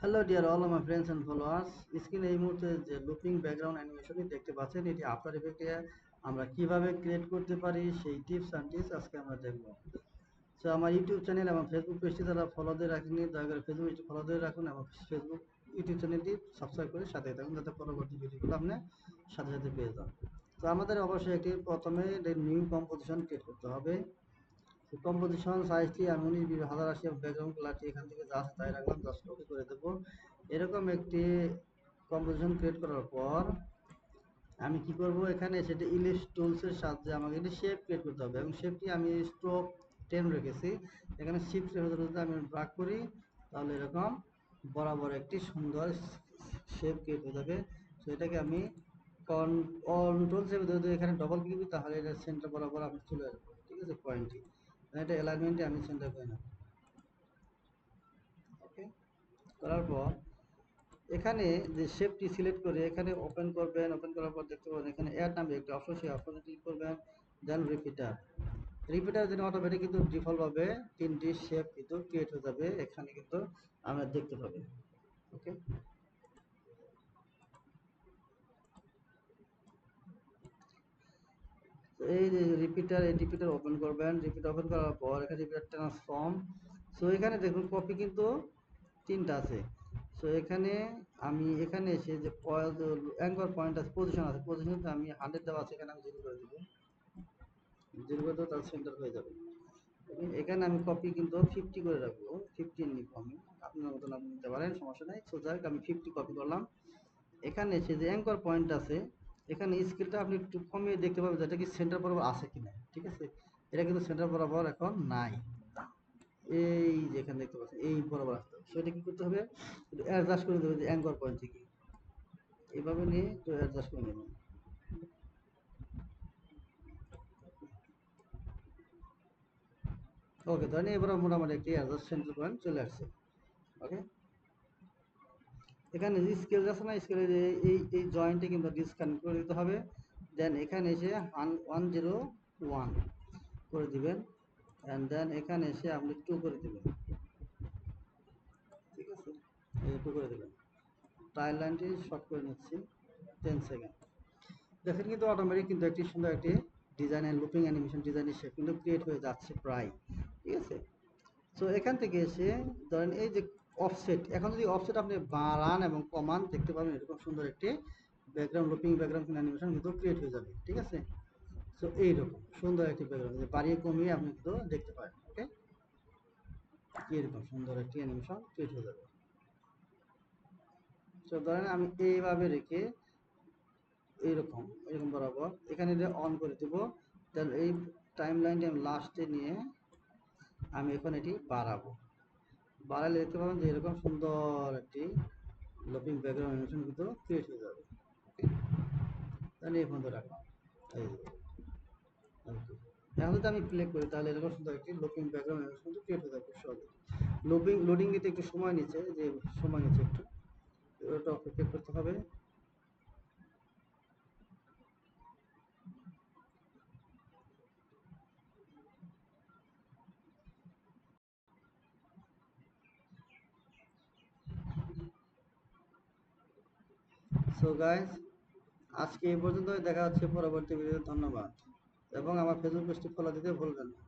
Hello dear all my friends and followers স্ক্রিনে এই মুহূর্তে যে লুপিং ব্যাকগ্রাউন্ড অ্যানিমেশনটি দেখতে পাচ্ছেন, এটি আফটার ইফেক্টে আমরা কীভাবে ক্রিয়েট করতে পারি, সেই টিপস অ্যান্ড টিপস আজকে আমরা দেখব। সো আমার ইউটিউব চ্যানেল এবং ফেসবুক পেজটি তারা ফলো দিয়ে রাখেনি দয়া করে ফেসবুক ফলো দিয়ে রাখুন এবং ফেসবুক ইউটিউব চ্যানেলটি সাবস্ক্রাইব করে সাথে থাকুন যাতে পরবর্তী ভিডিওগুলো আপনি সাথে সাথে পেয়ে যান। তো আমাদের অবশ্যই একটি প্রথমে নিউ কম্পোজিশন ক্রিয়েট করতে হবে। কম্পোজিশন সাইজটি বিশ হাজার আশি ব্যাকগ্রাউন্ড কালারটি এখান থেকে আছে তাই রাখলাম জাস্ট ওকে করে দেবো। এরকম একটি কম্পোজিশন ক্রিয়েট করার পর আমি কি করব এখানে? সেটা ইলিশ টুলসের সাহায্যে আমাকে এটি শেপ ক্রিয়েট করতে হবে এবং শেপটি আমি স্ট্রোক টেন রেখেছি। এখানে শিফট যদি আমি ব্রাক করি, তাহলে এরকম বরাবর একটি সুন্দর শেপ ক্রিয়েট হয়ে যাবে। তো এটাকে আমি কন্ট্রোল শেপ যদি এখানে ডবল ক্লিক তাহলে এটা সেন্টার বরাবর আমি চলে আসব, ঠিক আছে? পয়েন্টটি এটা অ্যালাইনমেন্টে আমি সেন্টার করে নেব ওকে করার পর, এখানে যে শেপটি সিলেক্ট করে এখানে ওপেন করবেন ওপেন করার পর দেখতে পাবেন এখানে অ্যাড নামে একটি অপশন সেই অপশনে ক্লিক করবেন দেন রিপিটার রিপিটার জন্য অটোমেটিক কিন্তু ডিফল্টভাবে তিনটি শেপ কিন্তু ক্রিয়েট হয়ে যাবে, এখানে কিন্তু আমরা দেখতে পাবেন ওকে এই যে রিপিটার এই রিপিটার ওপেন করবেন। রিপিটার ওপেন করার পর এখানে রিপিটার ট্রান্সফর্ম সো এখানে দেখুন কপি কিন্তু তিনটা আছে। সো এখানে আমি এখানে এসে যে অ্যাঙ্কর পয়েন্ট আছে পজিশন আছে পজিশনতে আমি হান্ড্রেড দেওয়া আছে, এখানে আমি জিরো করে দেবো। জিরো করে দেবো, তাহলে সেন্টার হয়ে যাবে। এখানে আমি কপি কিন্তু ফিফটি করে রাখব। ফিফটি নিব আমি। আপনার মতন আপনি নিতে পারেন, সমস্যা নেই। সো যাই আমি ফিফটি কপি করলাম। এখানে এসে যে অ্যাঙ্কর পয়েন্ট আছে এখানে স্কেলটা আপনি একটু কমিয়ে দেখতে পাবেন যেটা কি সেন্টার বরাবর আছে কিনা, ঠিক আছে? এটা কিন্তু সেন্টার বরাবর এখন নাই। এই যেখানে দেখতে পাচ্ছেন, এই বরাবর আসতে হবে সেটা কি করতে হবে? অ্যাডজাস্ট করে দেবে যে অ্যাঙ্কর পয়েন্ট থেকে। এইভাবে নিয়ে একটু অ্যাডজাস্ট করে নেবেন। ওকে ধরেন এবার মোটামুটি একটি অ্যাডজাস্ট সেন্টার পয়েন্ট চলে আসছে। ওকে এখানে স্কেল আছে না স্কেলের এই এই জয়েন্টে কিন্তু ডিসকানেক্ট করে দিতে হবে। দেন এখানে এসে ওয়ান জিরো ওয়ান করে দিবেন। অ্যান্ড দেন এখানে এসে আপনি টু করে দেবেন। ঠিক আছে? টু করে দেবেন। ট্রায়াল লাইনটি শর্ট করে নিচ্ছি। টেন সেকেন্ড দেখেন কিন্তু অটোমেটিক কিন্তু একটি সুন্দর একটি ডিজাইনের লুপিং অ্যানিমেশন ডিজাইনের শেপ কিন্তু ক্রিয়েট হয়ে যাচ্ছে প্রায়। ঠিক আছে? সো এখান থেকে এসে ধরেন এই যে অফসেট এখন যদি অফসেট আপনি বাড়ান এবং কমান, দেখতে পাবেন এরকম সুন্দর একটি ব্যাকগ্রাউন্ড লুপিং ব্যাকগ্রাউন্ড অ্যানিমেশন কিন্তু ক্রিয়েট হয়ে যাবে, ঠিক আছে? সো এইরকম সুন্দর একটি ব্যাকগ্রাউন্ড বাড়িয়ে কমিয়ে আপনি কিন্তু দেখতে পারেন, ওকে? এরকম সুন্দর একটি অ্যানিমেশন ক্রিয়েট হয়ে যাবে। সো ধরেন আমি এইভাবে রেখে এইরকম এরকম বরাবর এখানে অন করে দেব তাহলে এই টাইম লাইনটি আমি লাস্টে নিয়ে আমি এখন এটি বাড়াবো। বাড়ালে দেখতে পাবেন যে এরকম সুন্দর একটি লপিং ব্যাকগ্রাউন্ড অ্যানিমেশন কিন্তু ক্রিয়েট হয়ে যাবে। তাহলে এই পর্যন্ত রাখলাম এখন যদি আমি প্লে করি, তাহলে এরকম সুন্দর একটি লপিং ব্যাকগ্রাউন্ড অ্যানিমেশন কিন্তু ক্রিয়েট হয়ে যাবে সহজে। লোপিং লোডিং নিতে একটু সময় নিচ্ছে যে সময় নিচ্ছে একটু ওটা অপেক্ষা করতে হবে। সো গাইজ আজকে এই পর্যন্ত দেখা হচ্ছে পরবর্তী ভিডিওতে। ধন্যবাদ। এবং আমার ফেসবুক পেজটি ফলো দিতে ভুলবেন না।